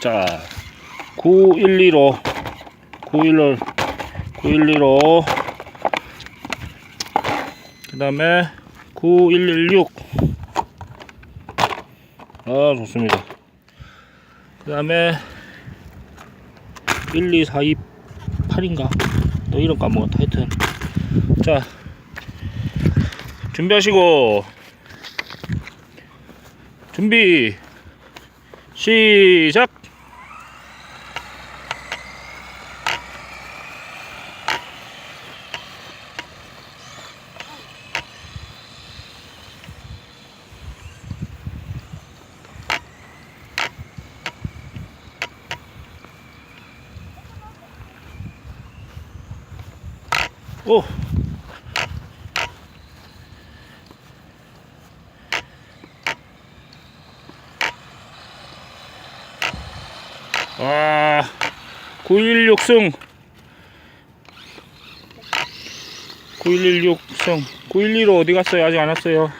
자, 9115. 911, 911호. 그 다음에 9116. 아, 좋습니다. 그 다음에 12428인가? 또 이런 까먹었다. 하여튼. 자, 준비하시고. 준비. 시작! 오! 와, 916승. 916승. 911호 어디 갔어요? 아직 안 왔어요.